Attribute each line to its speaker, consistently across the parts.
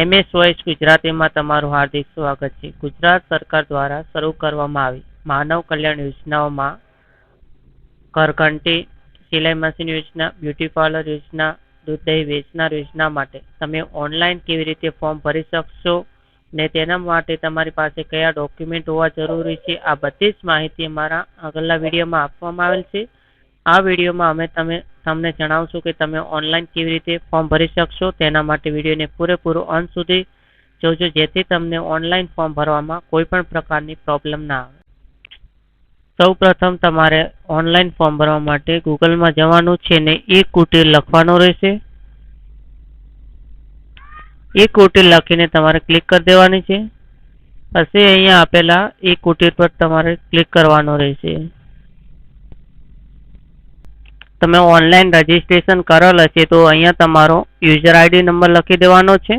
Speaker 1: MS voice ગુજરાતીમાં તમારું હાર્દિક સ્વાગત છે. ગુજરાત સરકાર દ્વારા શરૂ કરવામાં આવી માનવ કલ્યાણ યોજનાઓમાં ઘરઘંટી, સિલાઈ મશીન યોજના, બ્યુટી પાર્લર યોજના દૂધ દહીં વેચનાર યોજના માટે તમે ઓનલાઈન કેવી રીતે ફોર્મ ભરી શકશો ને તેના માટે તમારી પાસે કયા ડોક્યુમેન્ટ હોવા જરૂરી છે, આ બધી જ માહિતી અમારા આગળના વિડીયોમાં આપવામાં આવેલ છે. આ વિડીયોમાં અમે તમે, તમને જણાવશું કે તમે ઓનલાઈન કેવી રીતે ફોર્મ ભરી શકશો, તેના માટે વિડીયોને પૂરેપૂરો અંત સુધી જોજો, જેથી તમને ઓનલાઈન ફોર્મ ભરવામાં કોઈ પણ પ્રકારની પ્રોબ્લેમ ના આવે. સૌ પ્રથમ તમારે ઓનલાઈન ફોર્મ ભરવા માટે ગૂગલમાં જવાનું છે ને એ કુટીર લખવાનો રહેશે. એ કુટીર લખીને તમારે ક્લિક કરી દેવાની છે. પછી અહીંયા આપેલા એ કુટીર પર તમારે ક્લિક કરવાનો રહેશે. તમે ઓનલાઈન રજીસ્ટ્રેશન કરેલ હશે તો અહીંયા તમારો યુઝર આઈડી નંબર લખી દેવાનો છે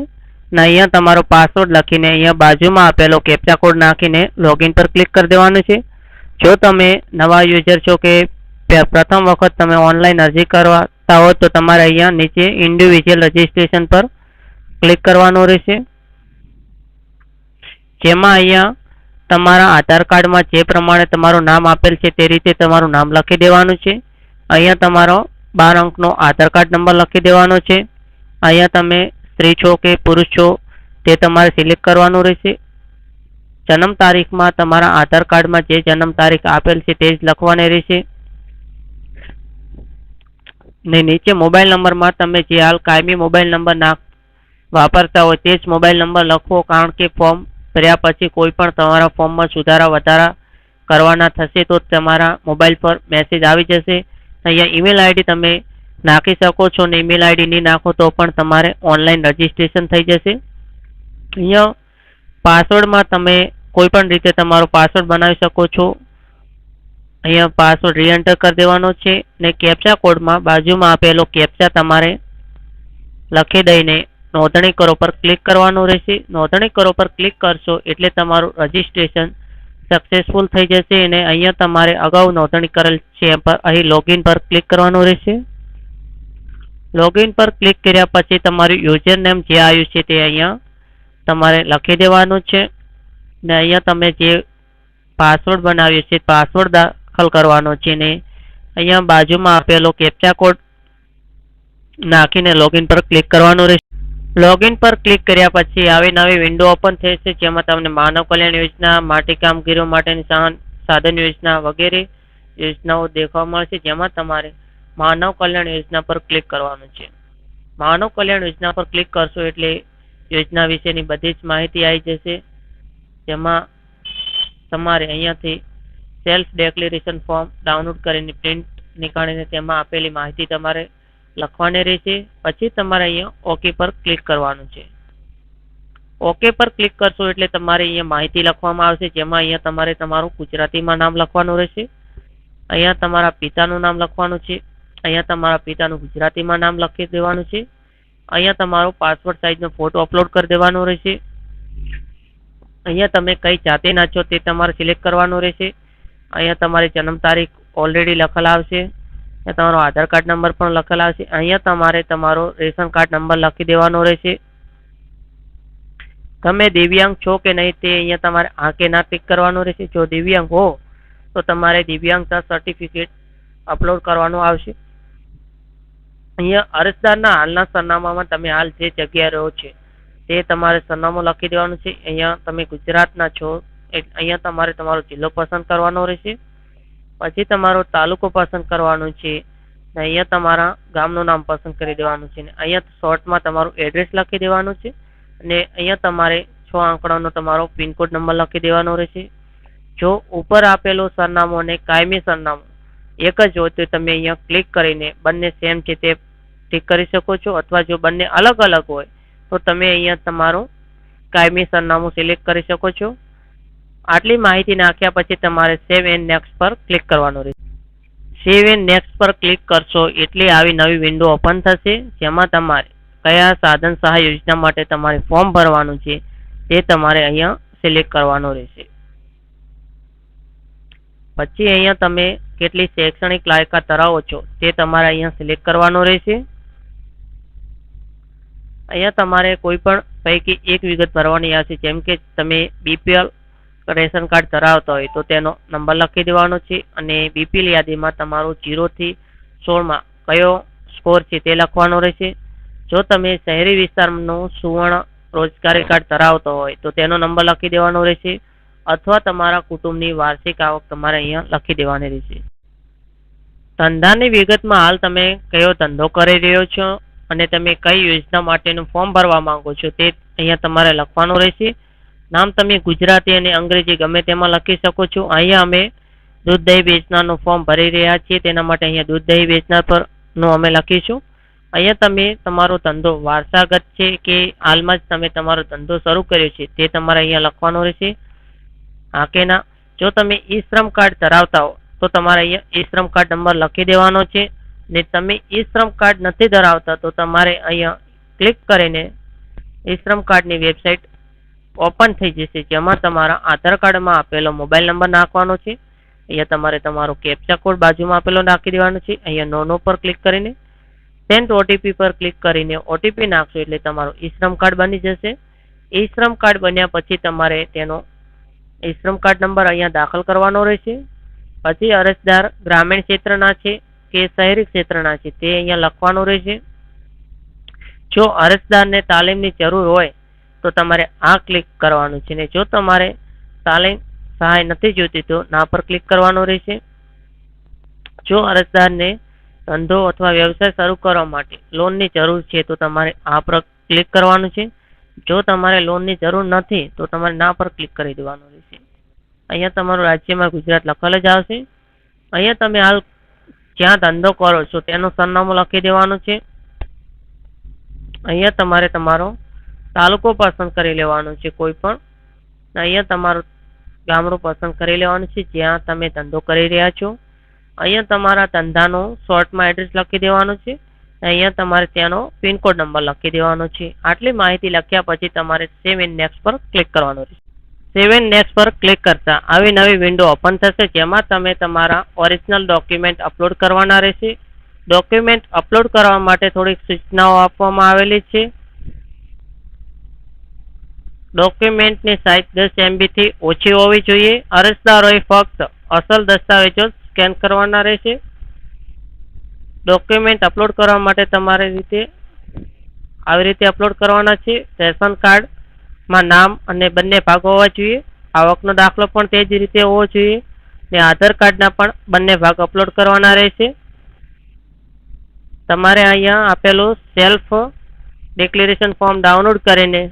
Speaker 1: ને અહીંયા તમારો પાસવર્ડ લખીને અહીંયા બાજુમાં આપેલો કેપ્ચા કોડ નાખીને લોગિન પર ક્લિક કરી દેવાનું છે. જો તમે નવા યુઝર છો કે પ્રથમ વખત તમે ઓનલાઈન અરજી કરવાતા હો તો તમારે અહીંયા નીચે ઇન્ડિવિજ્યુઅલ રજીસ્ટ્રેશન પર ક્લિક કરવાનું રહેશે. જેમાં અહીંયા તમારા આધાર કાર્ડમાં જે પ્રમાણે તમારું નામ આપેલ છે તે રીતે તમારું નામ લખી દેવાનું છે. અહીંયા તમારો બાર અંકનો આધાર કાર્ડ નંબર લખી દેવાનો છે. અહીંયા તમે સ્ત્રી છો કે પુરુષ છો, તે તમારે સિલેક્ટ કરવાનું રહેશે. જન્મ તારીખમાં તમારા આધાર કાર્ડમાં જે જન્મ તારીખ આપેલ છે તે જ લખવાની રહેશે. ને નીચે મોબાઈલ નંબરમાં તમે જે હાલ કાયમી મોબાઈલ નંબર નાખ વાપરતા હોય તે જ મોબાઈલ નંબર લખવો કારણ કે ફોર્મ ભર્યા પછી કોઈ પણ તમારા ફોર્મમાં સુધારા વધારા કરવાના થશે તો તમારા મોબાઈલ પર મેસેજ આવી જશે. અહીંયા ઈમેલ આઈડી તમે નાખી શકો છો ને ઈમેલ આઈડી નહીં નાખો તો પણ તમારે ઓનલાઈન રજીસ્ટ્રેશન થઈ જશે. અહીંયા પાસવર્ડમાં તમે કોઈ પણ રીતે તમારો પાસવર્ડ બનાવી શકો છો. અહીંયા પાસવર્ડ રીએન્ટર કરી દેવાનો છે ને કેપ્ચા કોડમાં બાજુમાં આપેલો કેપ્ચા તમારે લખી દઈને નોંધણી કરો પર ક્લિક કરવાનું રહેશે. નોંધણી કરો પર ક્લિક કરશો એટલે તમારું રજીસ્ટ્રેશન સક્સેસફુલ થઈ જશે અને અહીંયા તમારે અગાઉ નોંધણી કરેલ છે પર અહીં લોગિન પર ક્લિક કરવાનું રહેશે. લોગિન પર ક્લિક કર્યા પછી તમારું યુઝર નેમ જે આવ્યું છે તે અહીંયા તમારે લખી દેવાનું છે. ને અહીંયા તમે જે પાસવર્ડ બનાવ્યો છે પાસવર્ડ દાખલ કરવાનો છે ને અહીંયા બાજુમાં આપેલો કેપ્ચા કોડ નાખીને લોગિન પર ક્લિક કરવાનું રહેશે. લોગિન પર ક્લિક કર્યા પછી આવી નવી વિન્ડો ઓપન થશે જેમાં તમને માનવ કલ્યાણ યોજના, માટી કામગીરીઓ માટેની સાધન યોજના વગેરે યોજનાઓ દેખવા મળશે, જેમાં તમારે માનવ કલ્યાણ યોજના પર ક્લિક કરવાનું છે. માનવ કલ્યાણ યોજના પર ક્લિક કરશો એટલે યોજના વિશેની બધી જ માહિતી આવી જશે, જેમાં તમારે અહીંયાથી સેલ્ફ ડેક્લેરેશન ફોર્મ ડાઉનલોડ કરીને પ્રિન્ટ નીકાળીને તેમાં આપેલી માહિતી તમારે લખવાની રહેશે. પછી તમારે અહીંયા ઓકે પર ક્લિક કરવાનું છે. ઓકે પર ક્લિક કરશો એટલે તમારે અહીંયા માહિતી લખવામાં આવશે. જેમાં અહીંયા તમારે તમારું ગુજરાતીમાં નામ લખવાનું રહેશે. અહીંયા તમારા પિતાનું નામ લખવાનું છે. અહીંયા તમારા પિતાનું ગુજરાતીમાં નામ લખી દેવાનું છે. અહીંયા તમારો પાસપોર્ટ સાઇઝનો ફોટો અપલોડ કરી દેવાનો રહેશે. અહીંયા તમે કઈ જાતિના છો તે તમારે સિલેક્ટ કરવાનું રહેશે. અહીંયા તમારી જન્મ તારીખ ઓલરેડી લખેલ આવશે. તમારો આધાર કાર્ડ નંબર પણ લખેલા હશે. અહીંયા તમારે તમારો રેશન કાર્ડ નંબર લખી દેવાનો રહેશે. તમે દિવ્યાંગ છો કે નહીં તે અહીંયા તમારે હા કે ના ટિક કરવાનું રહેશે. જો દિવ્યાંગ હો, તો તમારે દિવ્યાંગતા સર્ટિફિકેટ અપલોડ કરવાનું આવશે. અહીંયા અરજદારના હાલના સરનામામાં તમે હાલ જે જગ્યાએ રહો છે, તે તમારે સરનામું લખી દેવાનું છે. અહીંયા તમે ગુજરાતના છો અહીંયા તમારે તમારો જિલ્લો પસંદ કરવાનો રહેશે. પછી તમારો તાલુકો પસંદ કરવાનો છે અહીંયા તમારા ગામનું નામ પસંદ કરી દેવાનું છે ને અહીંયા શોર્ટમાં તમારું એડ્રેસ લખી દેવાનું છે અને અહીંયા તમારે છ આંકડાનો તમારો પિનકોડ નંબર લખી દેવાનો રહેશે. જો ઉપર આપેલું સરનામું અને કાયમી સરનામું એક જ હોય તો તમે અહીંયા ક્લિક કરીને બંને સેમ છે તે ઠીક કરી શકો છો અથવા જો બંને અલગ અલગ હોય તો તમે અહીંયા તમારું કાયમી સરનામું સિલેક્ટ કરી શકો છો. આટલી માહિતી નાખ્યા પછી તમારે સેવ એન્ડ નેક્સ્ટ પર ક્લિક કરવાનું રહેશે. સેવ એન્ડ નેક્સ્ટ પર ક્લિક કરશો એટલે આવી નવી વિન્ડો ઓપન થશે, જેમાં તમારે કયા સાધન સહાય યોજના માટે તમારે ફોર્મ ભરવાનું છે, તે તમારે અહીંયા સિલેક્ટ કરવાનું રહેશે. પછી અહીંયા તમે કેટલી શૈક્ષણિક લાયકાત ધરાવો છો, તે તમારે અહીંયા સિલેક્ટ કરવાનું રહેશે. અહીંયા તમારે કોઈ પણ પૈકી એક વિગત ભરવાની આવશે, જેમ કે તમે બીપીએલ રેશન કાર્ડ ધરાવતા હોય તો તેનો નંબર લખી દેવાનો છે અને બીપીએલ યાદીમાં તમારું જીરોથી સોળમાં કયો સ્કોર છે તે લખવાનો રહેશે. જો તમે શહેરી વિસ્તારનું સુવર્ણ રોજગારી કાર્ડ ધરાવતો હોય તો તેનો નંબર લખી દેવાનો રહેશે અથવા તમારા કુટુંબની વાર્ષિક આવક તમારે અહીંયા લખી દેવાની રહેશે. ધંધાની વિગતમાં હાલ તમે કયો ધંધો કરી રહ્યો છો અને તમે કઈ યોજના માટેનું ફોર્મ ભરવા માંગો છો તે અહીંયા તમારે લખવાનું રહેશે. નામ તમે ગુજરાતી અને અંગ્રેજી ગમે તેમાં લખી શકો છો. અહીંયા અમે દૂધ દહીં વેચનારનું ફોર્મ ભરી રહ્યા છીએ. તેના માટે અહીંયા દૂધ દહીં વેચનાર પરનું અમે લખીશું. અહીંયા તમે તમારો ધંધો વારસાગત છે કે હાલમાં જ તમે તમારો ધંધો શરૂ કર્યો છે તે તમારે અહીંયા લખવાનો રહેશે. હા કે ના? જો તમે ઈ શ્રમ કાર્ડ ધરાવતા હો, તો તમારે અહીંયા ઈ શ્રમ કાર્ડ નંબર લખી દેવાનો છે. ને તમે ઈ શ્રમ કાર્ડ નથી ધરાવતા, તો તમારે અહીંયા ક્લિક કરીને ઈ શ્રમ કાર્ડની વેબસાઇટ ઓપન થઈ જશે, જેમાં તમારા આધાર કાર્ડમાં આપેલો મોબાઈલ નંબર નાખવાનો છે. અહીંયા તમારે તમારો કેપ્ચા કોડ બાજુમાં આપેલો નાખી દેવાનો છે. અહીંયા નોનો પર ક્લિક કરીને. સેન્ટ ઓટીપી પર ક્લિક કરીને ઓટીપી નાખશો એટલે તમારું ઈ શ્રમ કાર્ડ બની જશે. ઈ શ્રમ કાર્ડ બન્યા પછી તમારે તેનો ઈ શ્રમ કાર્ડ નંબર અહીંયા દાખલ કરવાનો રહેશે. પછી અરજદાર ગ્રામીણ ક્ષેત્રના છે કે શહેરી ક્ષેત્રના છે તે અહીંયા લખવાનું રહેશે. જો અરજદારને તાલીમની જરૂર હોય તો તમારે આ ક્લિક કરવાનું છે ને જો તમારે તાલીમ સહાય નથી જોતી તો ના પર ક્લિક કરવાનું રહેશે. જો અરજદારને ધંધો અથવા વ્યવસાય શરૂ કરવા માટે લોનની જરૂર છે, તો તમારે આ પર ક્લિક કરવાનું છે. જો તમારે લોનની જરૂર નથી, તો તમારે ના પર ક્લિક કરી દેવાનું રહેશે. અહીંયા તમારું રાજ્યમાં ગુજરાત લખેલ જ આવશે. અહીંયા તમે હાલ જ્યાં ધંધો કરો છો, તેનું સરનામું લખી દેવાનું છે. અહીંયા તમારે તમારો તાલુકો પસંદ કરી લેવાનો છે કોઈ પણ. અહીંયા તમારું ગામડું પસંદ કરી લેવાનું છે, જ્યાં તમે ધંધો કરી રહ્યા છો. અહીંયા તમારા ધંધાનો શોર્ટમાં એડ્રેસ લખી દેવાનું છે. અહીંયા તમારે ત્યાંનો પિનકોડ નંબર લખી દેવાનો છે. આટલી માહિતી લખ્યા પછી તમારે સેવ ઇન નેક્સ્ટ પર ક્લિક કરવાનું રહેશે. સેવ ઇન નેક્સ્ટ પર ક્લિક કરતા આવી નવી વિન્ડો ઓપન થશે, જેમાં તમે તમારા ઓરિજિનલ ડોક્યુમેન્ટ અપલોડ કરવાના રહેશે. ડોક્યુમેન્ટ અપલોડ કરવા માટે થોડીક સૂચનાઓ આપવામાં આવેલી છે. ડોક્યુમેન્ટની સાઇઝ દસ એમબીથી ઓછી હોવી જોઈએ. અરજદારોએ ફક્ત અસલ દસ્તાવેજો સ્કેન કરવાના રહેશે. ડોક્યુમેન્ટ અપલોડ કરવા માટે તમારે રીતે આવી રીતે અપલોડ કરવાના છે. રેશન કાર્ડમાં નામ અને બંને ભાગો હોવા જોઈએ. આવકનો દાખલો પણ તે જ રીતે હોવો જોઈએ. ને આધાર કાર્ડના પણ બંને ભાગ અપલોડ કરવાના રહેશે. તમારે અહીંયા આપેલું સેલ્ફ ડિક્લેરેશન ફોર્મ ડાઉનલોડ કરીને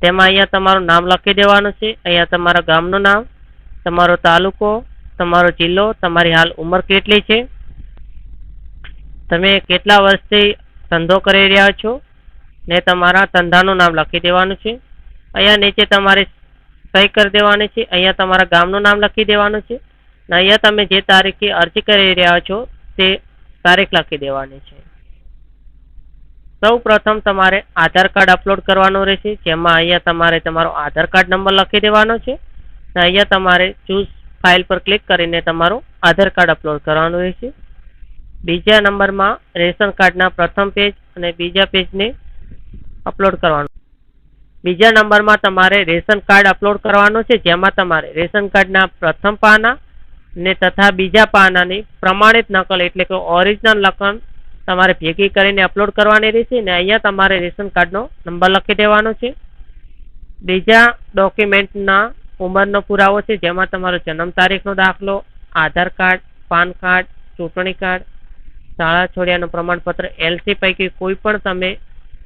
Speaker 1: તેમાં અહીંયા તમારું નામ લખી દેવાનું છે. અહીંયા તમારા ગામનું નામ, તમારો તાલુકો, તમારો જિલ્લો, તમારી હાલ ઉંમર કેટલી છે? તમે કેટલા વર્ષથી ધંધો કરી રહ્યા છો? ને તમારા ધંધાનું નામ લખી દેવાનું છે. અહીંયા નીચે તમારે સહી કરી દેવાની છે? અહીંયા તમારા ગામનું નામ લખી દેવાનું છે. ને અહીંયા તમે જે તારીખે અરજી કરી રહ્યા છો તે તારીખ લખી દેવાની છે. સૌ પ્રથમ તમારે આધાર કાર્ડ અપલોડ કરવાનું રહેશે, જેમાં અહીંયા તમારે તમારો આધાર કાર્ડ નંબર લખી દેવાનો છે. અને અહીંયા તમારે ચૂઝ ફાઇલ પર ક્લિક કરીને તમારું આધાર કાર્ડ અપલોડ કરવાનું રહેશે. બીજા નંબરમાં રેશન કાર્ડના પ્રથમ પેજ અને બીજા પેજને અપલોડ કરવાનું. બીજા નંબરમાં તમારે રેશન કાર્ડ અપલોડ કરવાનું છે, જેમાં તમારે રેશન કાર્ડના પ્રથમ પાના ને તથા બીજા પાનાની પ્રમાણિત નકલ એટલે કે ઓરિજિનલ લખન તમારે ભેગી કરીને અપલોડ કરવાની રહેશે ને અહીંયા તમારે રેશન કાર્ડનો નંબર લખી દેવાનો છે. બીજા ડોક્યુમેન્ટના ઉંમરનો પુરાવો છે, જેમાં તમારો જન્મ તારીખનો દાખલો, આધાર કાર્ડ, પાન કાર્ડ, ચૂંટણી કાર્ડ, શાળા છોડ્યાનું પ્રમાણપત્ર એલસી પૈકી કોઈ પણ તમે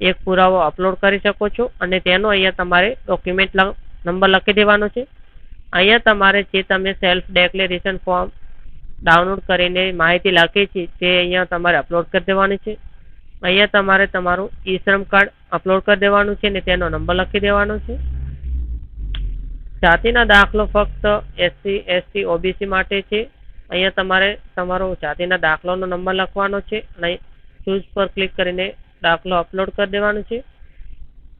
Speaker 1: એક પુરાવો અપલોડ કરી શકો છો અને તેનો અહીંયા તમારે ડોક્યુમેન્ટ નંબર લખી દેવાનો છે. અહીંયા તમારે જે તમે સેલ્ફ ડેક્લેરેશન ફોર્મ ડાઉનલોડ કરીને માહિતી લખી છે, તે અહીંયા તમારે અપલોડ કરી દેવાની છે. અહીંયા તમારે તમારું ઈ શ્રમ કાર્ડ અપલોડ કરી દેવાનું છે ને તેનો નંબર લખી દેવાનો છે. જાતિના દાખલો ફક્ત એસસી એસટી ઓબીસી માટે છે. અહીંયા તમારે તમારો જાતિના દાખલાનો નંબર લખવાનો છે અને ચૂઝ પર ક્લિક કરીને દાખલો અપલોડ કરી દેવાનો છે.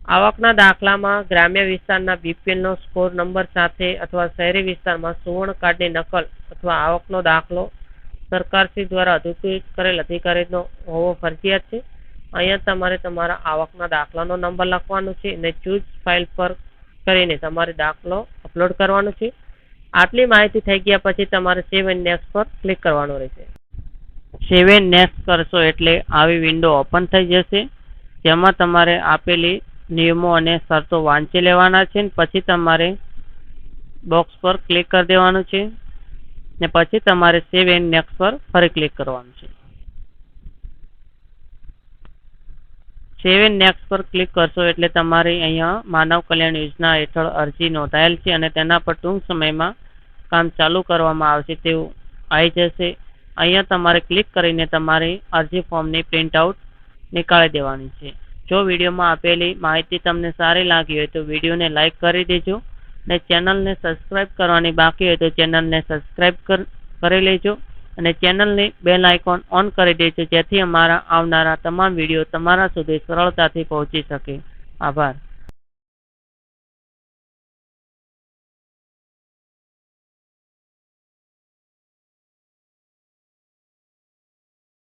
Speaker 1: આવકના દાખલામાં ગ્રામ્ય વિસ્તારના બીપીએલનો સ્કોર નંબર સાથે અથવા શહેરી વિસ્તારમાં સુવર્ણ કાર્ડની નકલ અથવા આવકનો દાખલો સરકારશ્રી દ્વારા અધિકૃત કરેલ અધિકારીનો હોવો ફરજિયાત છે. અહીંયા તમારે તમારા આવકના દાખલાનો નંબર લખવાનો છે અને ચૂજ ફાઇલ પર કરીને તમારે દાખલો અપલોડ કરવાનો છે. આટલી માહિતી થઈ ગયા પછી તમારે એન્ડ નેક્સ્ટ પર ક્લિક કરવાનું રહેશે. એન્ડ નેક્સ્ટ કરશો એટલે આવી વિન્ડો ઓપન થઈ જશે. જેમાં તમારે આપેલી નિયમો અને શરતો વાંચી લેવાના છે પછી તમારે બોક્સ પર ક્લિક કરી દેવાનું છે. ને પછી તમારે સેવ એન્ડ નેક્સ્ટ પર ફરી ક્લિક કરવાનું છે. સેવ એન્ડ નેક્સ્ટ પર ક્લિક કરશો એટલે તમારી અહીંયા માનવ કલ્યાણ યોજના હેઠળ અરજી નોંધાયેલ છે અને તેના પર ટૂંક સમયમાં કામ ચાલુ કરવામાં આવશે તેવું આવી જશે. અહીંયા તમારે ક્લિક કરીને તમારી અરજી ફોર્મની પ્રિન્ટઆઉટ નીકાળી દેવાની છે. જો વિડીયોમાં આપેલી માહિતી તમને સારી લાગી હોય તો વિડીયોને લાઇક કરી દેજો. ને ચેનલને સબસ્ક્રાઇબ કરવાની બાકી હોય તો ચેનલને સબસ્ક્રાઇબ કરી લેજો અને ચેનલની બેલ આઇકોન ઓન કરી દેજો જેથી અમારા આવનારા તમામ વીડિયો તમારા સુધી સરળતાથી પહોંચી શકે. આભાર.